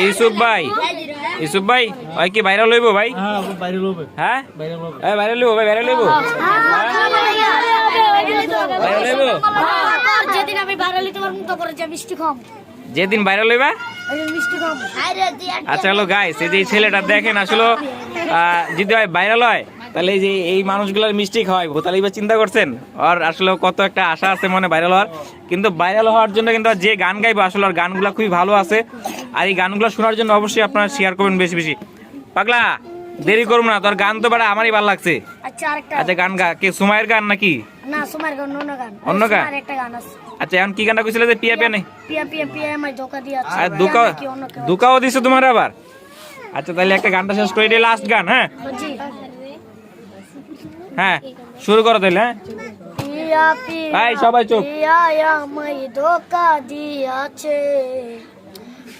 ইউসুফ ভাই ইউসুফ ভাই ওই কি বাইরে লইব ভাই হ্যাঁ বাইরে হ্যাঁ বাইরে হইব ভাই ভাইরাল হইব ভাইরাল হইব যেদিন আমি ভাইরাল হইতে পারব তো করে যে মিষ্টি খাম যেদিন মিষ্টি খাম আচ্ছা হলো গাইস এই যে ছেলেটা দেখেন আসলে আহ, যদি হয় ভাইরাল হয় তাহলে এই যে এই মানুষগুলোর মিষ্টি খাওয়াইবো তাহলে এবার চিন্তা করছেন? আর আসলে কত একটা আশা আছে মনে ভাইরাল হওয়ার। কিন্তু ভাইরাল হওয়ার জন্য কিন্তু যে গান গাইবো আসলে আর গানগুলো খুবই ভালো আছে। আর এই গানগুলো শোনার জন্য অবশ্যই আপনারা শেয়ার করবেন বেশি বেশি। পাগলা দেরি করব না তোর গান তো বেড়া আমারই ভালো লাগছে। আচ্ছা আরেকটা। আচ্ছা গান গা কে সুমায়ের গান নাকি? না সুমার গান অন্য গান। অন্য গান? একটা গান আছে। আচ্ছা এখন কি গানটা কইছিলে যে পিয়া পিয়া নেই? পিয়া পিয়া পিয়া আমায় ধোকা দিয়ে আর দিছে তোমার আবার। আচ্ছা তাহলে একটা গানটা শেষ করে এটাই লাস্ট গান হ্যাঁ? জি। হ্যাঁ শুরু করো তাহলে হ্যাঁ। সবাই চুপ। আমায় ধোকা দিয়াছে।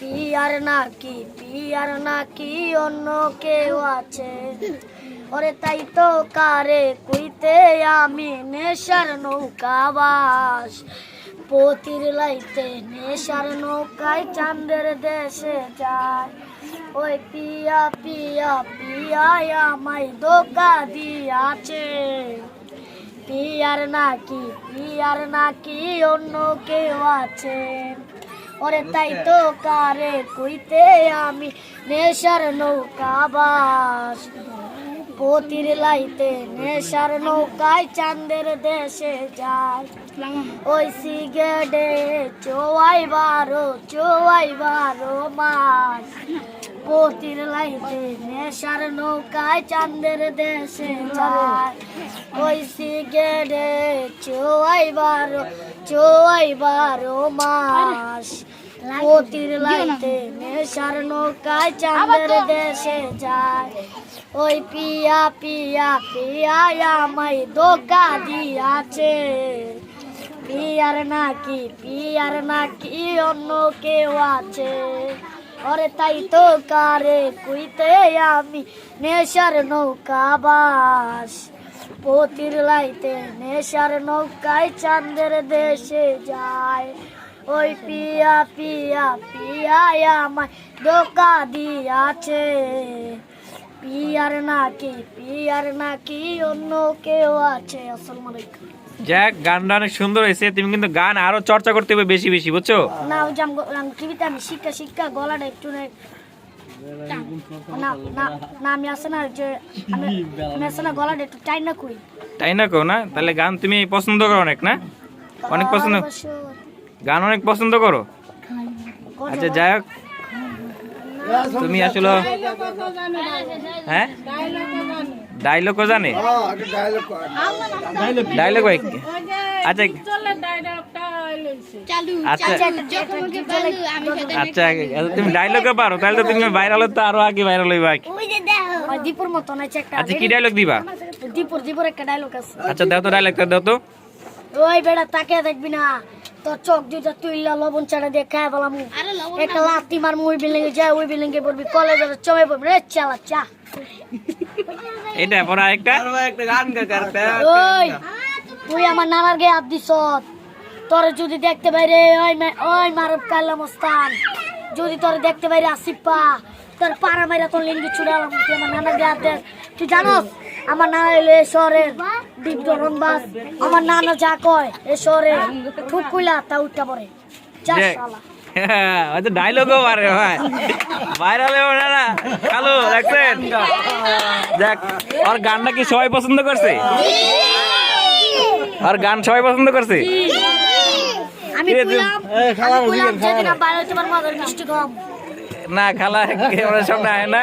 পিয়ার নাকি পিয়ার নাকি অন্য কেউ আছে? ওরে তাই তো কারে কুইতে আমি নেশার নৌকা বাস। পতির লাইতে নেশার নৌকায় চাঁদের দেশে যায়। ওই পিয়া পিয়া পিয়া আমায় ধোকা দিয়াছে। পিয়ার নাকি পিয়ার নাকি অন্য কেউ আছে? ওরে তাই তো কারে কইতে আমি নেশার নৌকা বাস। পতির লাইতে নেশার নৌকায় চাঁদের দেশে যায় ওই সিগারেটে চোয়াই বারো চোয়াই বারো মাস। পতির লাইতে। নেশার নৌকায় চাঁদের দেশে যায়। ওই সিগারেটে চোয়াই বারো চোয়াই বারো মাস। পতির লাইতে, নেশার নৌকায় চাঁদের দেশে যায়। ওই পিয়া পিয়া পিয়া আমায় ধোকা দিয়াছে। পিয়ার নাকি পিয়ার নাকি অন্য কেউ আছে। ওরে তাই তো কারে কুইতে আমি নেশার নৌকা বাস। পতির লাইতে নেশার নৌকায় চাঁদের দেশে যায়। ওই পিয়া পিয়া পিয়া আমায় ধোকা দিয়াছে। পিয়ার নাকি পিয়ার নাকি অন্য কেউ আছে। আসসালামু যাক গানটা অনেক সুন্দর হয়েছে। তুমি কিন্তু গান আরও চর্চা করতে হবে বেশি বেশি বুঝছ? না ওই যে আমি টিভিতে আমি শিক্ষা শিক্ষা গলাটা একটু না না না আমি আসে না যে আমি আমি আসে না গলাটা একটু টাইট না কই তাই না কো না তাহলে গান তুমি পছন্দ করো অনেক না? অনেক পছন্দ গান অনেক পছন্দ করো? আচ্ছা যাই হোক। তুমি আসলে হ্যাঁ? ডায়লগও জানে? ডায়লগ ভাই আচ্ছা আচ্ছা। আচ্ছা তুমি ডায়লগও পারো তাহলে তো তুমি ভাইরাল তো আরও আগে ভাইরাল হইবা দীপুর মতন আচ্ছা কি ডায়লগ দিবা? দীপুর দীপুর একটা ডায়লগ আছে। আচ্ছা দাও তো ডায়লগটা দাও তো। ওই বেড়া তাকে দেখবি না। তোর চোখ দুইটা তুইলা লবণ চাটা দিয়ে খায় বলাম একটা লাতি মার ওই বিল্ডিং এ যায় ওই বিল্ডিং এ পড়বি কলেজের চমে পড়বি। রে চালা চা। এটা পর আরেকটা। একটা গান গাইতে ওই তুই আমার নানার গে হাত দিস তোর যদি দেখতে বাইরে ওই ওই মারব কাল্লা মস্তান যদি তোর দেখতে বাইরে আসিপা তোর পাড়া মাইরা তোর লিঙ্গি ছুড়ালাম তুই আমার নানার গে হাত দে। তুই জানোস আমার নানা এলো এ শহরের দ্বীপ রনবাস আমার নানা যা কয় এ শহরে। ঠুক কইলা তা উঠটা পড়ে। যা শালা। হয়তো ডায়লগও পারে ভাই। ভাইরাল না না। হ্যালো দেখছেন? দেখ আর গানটা কি সবাই পছন্দ করছে? আর গান সবাই পছন্দ করছে? মিষ্টি খাম না খালা সামনে আয় না?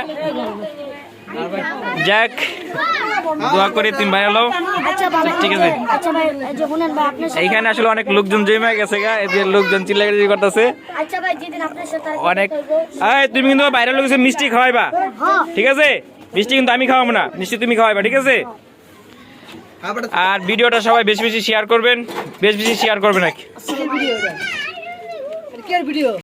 যাক দোয়া করি তুমি ভাইরাল হও আচ্ছা ঠিক আছে। আচ্ছা ভাই এই যে শুনেন ভাই আপনার সাথে এইখানে আসলে অনেক লোকজন জমে গেছে গা এই যে লোকজন চিল্লাগাড়ি করতেছে। আচ্ছা ভাই যেদিন আপনার সাথে অনেক এই তুমি কিন্তু বাইরের লোক মিষ্টি খাওয়াইবা। হ্যাঁ। ঠিক আছে? মিষ্টি কিন্তু আমি খাওয়াবো না। মিষ্টি তুমি খাওয়াইবা ঠিক আছে? আর ভিডিওটা সবাই বেশি বেশি শেয়ার করবেন। বেশি বেশি শেয়ার করবেন নাকি ভিডিও